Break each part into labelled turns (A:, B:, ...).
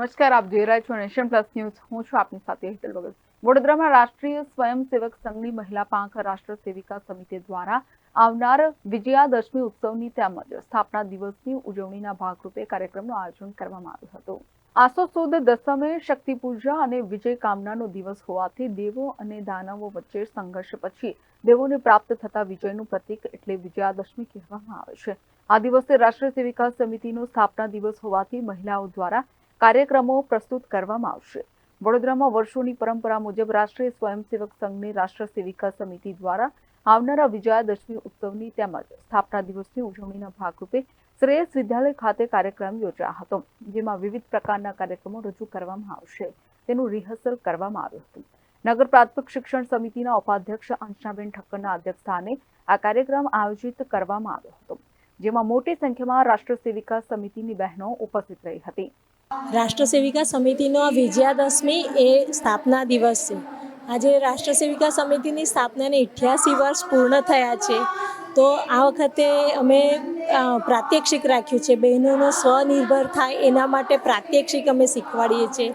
A: નમસ્કાર, આપ જોઈ રહ્યા છો નેશન પ્લસ ન્યૂઝ. હું છું આપની સાથે હેતલ ભગત. વડોદરામાં રાષ્ટ્રીય સ્વયંસેવક સંઘની મહિલા પાંખ રાષ્ટ્ર સેવિકા સમિતિ દ્વારા આવનાર વિજયાદશમી ઉત્સવની તેમજ સ્થાપના દિવસની ઉજવણીના ભાગરૂપે કાર્યક્રમનું આયોજન કરવામાં આવ્યું હતું. આસો સુદ દસમે શક્તિ પૂજા અને વિજય કામનાનો દિવસ હોવાથી દેવો અને દાનવો વચ્ચે સંઘર્ષ પછી દેવોને પ્રાપ્ત થતા વિજયનું પ્રતીક એટલે વિજયાદશમી કહેવામાં આવે છે. આ દિવસે રાષ્ટ્રીય સેવિકા સમિતિનો સ્થાપના દિવસ હોવાથી મહિલાઓ દ્વારા કાર્યક્રમો પ્રસ્તુત કરવામાં આવશે. વડોદરામાં વર્ષોની પરંપરા મુજબ રાષ્ટ્રીય સ્વયંસેવક સંઘની રાષ્ટ્ર સેવિકા સમિતિ દ્વારા આવનારા વિજયાદશમી ઉત્સવની તેમજ સ્થાપના દિવસની ઉજવણીના ભાગરૂપે શ્રેયસ વિદ્યાલય ખાતે કાર્યક્રમ યોજાયો હતો, જેમાં વિવિધ પ્રકારના કાર્યક્રમો રજૂ કરવામાં આવશે. તેનું રિહર્સલ કરવામાં આવ્યું હતું. નગર પ્રાથમિક શિક્ષણ સમિતિના ઉપાધ્યક્ષ અંશનાબેન ઠક્કરના અધ્યક્ષસ્થાને આ કાર્યક્રમ આયોજિત કરવામાં આવ્યો હતો, જેમાં મોટી સંખ્યામાં રાષ્ટ્ર સેવિકા સમિતિની બહેનો ઉપસ્થિત રહી હતી.
B: રાષ્ટ્ર સેવિકા સમિતિનો આ વિજયાદશમી એ સ્થાપના દિવસ છે. આજે રાષ્ટ્ર સેવિકા સમિતિની સ્થાપનાને અઠ્યાસી વર્ષ પૂર્ણ થયા છે. તો આ વખતે અમે પ્રાત્યક્ષિક રાખ્યું છે. બહેનોનો સ્વનિર્ભર થાય એના માટે પ્રાત્યક્ષિક અમે શીખવાડીએ છીએ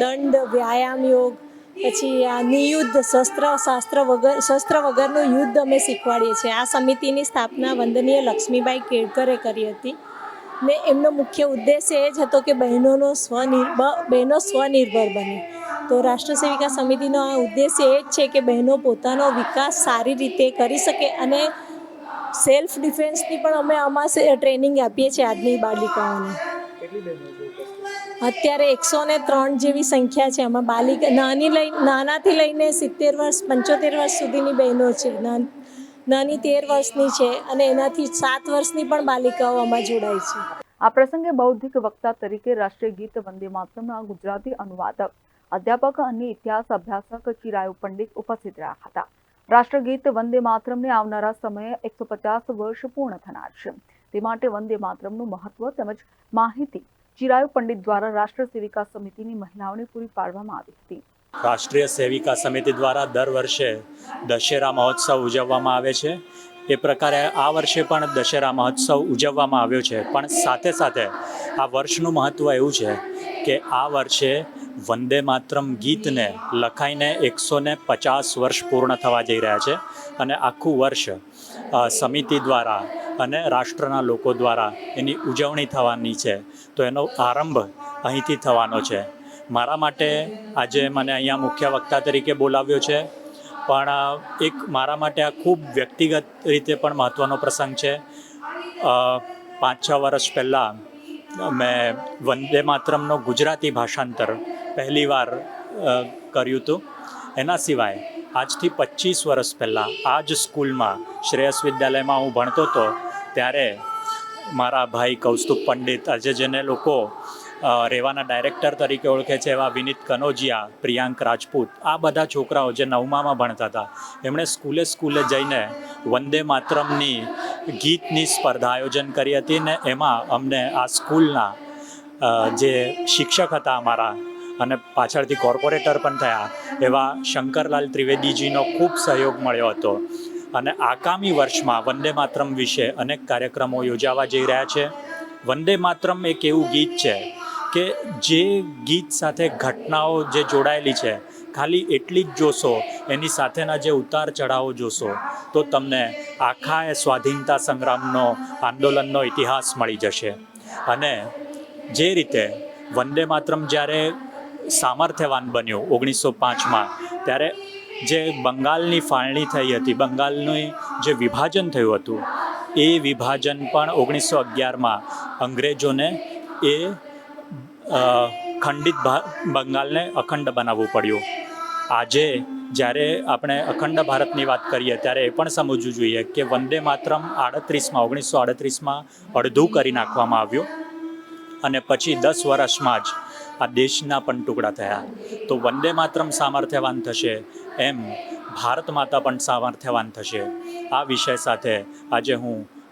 B: દંડ, વ્યાયામ યોગ, પછી આ નિયુદ્ધ, શસ્ત્ર, શાસ્ત્ર વગર, શસ્ત્ર વગરનું યુદ્ધ અમે શીખવાડીએ છીએ. આ સમિતિની સ્થાપના વંદનીય લક્ષ્મીબાઈ કેળકરે કરી હતી. ને એમનો મુખ્ય ઉદ્દેશ્ય એ જ હતો કે બહેનોનો સ્વનિર્ભર બહેનો સ્વનિર્ભર બને. તો રાષ્ટ્ર સેવિકા સમિતિનો આ ઉદ્દેશ્ય એ જ છે કે બહેનો પોતાનો વિકાસ સારી રીતે કરી શકે અને સેલ્ફ ડિફેન્સની પણ અમે આમાં ટ્રેનિંગ આપીએ છીએ આજની બાલિકાઓને. અત્યારે એકસો ને ત્રણ જેવી સંખ્યા છે. આમાં બાલિકા નાની લઈ નાનાથી લઈને સિત્તેર વર્ષ પંચોતેર વર્ષ સુધીની બહેનો છે. નાન- નાની તેર વર્ષની છે અને એનાથી સાત વર્ષની પણ બાલિકાઓ આમાં જોડાય છે.
A: આ પ્રસંગે બૌદ્ધિક વક્તા તરીકે રાષ્ટ્રીય ગીત વંદે માતરમના ગુજરાતી અનુવાદક, અધ્યાપક અને ઇતિહાસ અભ્યાસક ચિરાયુ પંડિત ઉપસ્થિત રહ્યા હતા. રાષ્ટ્રગીત વંદે માતરમને આવનારા સમયે એકસો પચાસ વર્ષ પૂર્ણ થનાર છે. તે માટે વંદે માતરમનું મહત્વ તેમજ માહિતી ચિરાયુ પંડિત દ્વારા રાષ્ટ્ર સેવિકા સમિતિની મહિલાઓને પૂરી પાડવામાં આવી હતી.
C: રાષ્ટ્રીય સેવિકા સમિતિ દ્વારા દર વર્ષે દશેરા મહોત્સવ ઉજવવામાં આવે છે. એ પ્રકારે આ વર્ષે પણ દશેરા મહોત્સવ ઉજવવામાં આવ્યો છે. પણ સાથે સાથે આ વર્ષનું મહત્ત્વ એવું છે કે આ વર્ષે વંદે માતરમ ગીતને લખાઈને એકસો ને પચાસ વર્ષ પૂર્ણ થવા જઈ રહ્યા છે અને આખું વર્ષ સમિતિ દ્વારા અને રાષ્ટ્રના લોકો દ્વારા એની ઉજવણી થવાની છે. તો એનો આરંભ અહીંથી થવાનો છે. મારા માટે આજે મને અહીંયા મુખ્ય વક્તા તરીકે બોલાવ્યો છે. પણ એક મારા માટે આ ખૂબ વ્યક્તિગત રીતે પણ મહત્ત્વનો પ્રસંગ છે. પાંચ છ વર્ષ પહેલાં મેં વંદે માતરમનો ગુજરાતી ભાષાંતર પહેલીવાર કર્યું હતું. એના સિવાય આજથી પચીસ વર્ષ પહેલાં આ જ સ્કૂલમાં શ્રેયસ વિદ્યાલયમાં હું ભણતો હતો, ત્યારે મારા ભાઈ કૌસ્તુભ પંડિત આજે જેને લોકો રેવાના ડાયરેક્ટર તરીકે ઓળખે છે એવા વિનીત કનોજિયા, પ્રિયાંક રાજપૂત. આ બધા છોકરાઓ જે નવમામાં ભણતા હતા, એમણે સ્કૂલે સ્કૂલે જઈને વંદે માતરમની ગીતની સ્પર્ધા આયોજન કરી હતી ને એમાં અમને આ સ્કૂલના જે શિક્ષક હતા અમારા અને પાછળથી કોર્પોરેટર પણ થયા, એવા શંકરલાલ ત્રિવેદીજીનો ખૂબ સહયોગ મળ્યો હતો. અને આગામી વર્ષમાં વંદે માતરમ વિશે અનેક કાર્યક્રમો યોજાવા જઈ રહ્યા છે. વંદે માતરમ એક એવું ગીત છે કે જે ગીત સાથે ઘટનાઓ જે જોડાયેલી છે, ખાલી એટલી જ જોશો, એની સાથેના જે ઉતાર ચઢાવો જોશો, તો તમને આખા એ સ્વાધીનતા સંગ્રામનો આંદોલનનો ઇતિહાસ મળી જશે. અને જે રીતે વંદે માતરમ જ્યારે સામર્થ્યવાન બન્યું ઓગણીસો પાંચમાં, ત્યારે જે બંગાળની ફાળણી થઈ હતી, બંગાળનું જે વિભાજન થયું હતું, એ વિભાજન પણ ઓગણીસો અગિયારમાં અંગ્રેજોને એ ખંડિત બંગાળને અખંડ બનાવવું પડ્યું. આજે જ્યારે આપણે અખંડ ભારતની વાત કરીએ ત્યારે એ પણ સમજવું જોઈએ કે વંદે માતરમ આડત્રીસમાં, ઓગણીસો આડત્રીસમાં અડધું કરી નાખવામાં આવ્યું અને પછી દસ વર્ષમાં જ આ દેશના પણ ટુકડા થયા. તો વંદે માતરમ સામર્થ્યવાન થશે એમ ભારત માતા પણ સામર્થ્યવાન થશે. આ વિષય સાથે આજે હું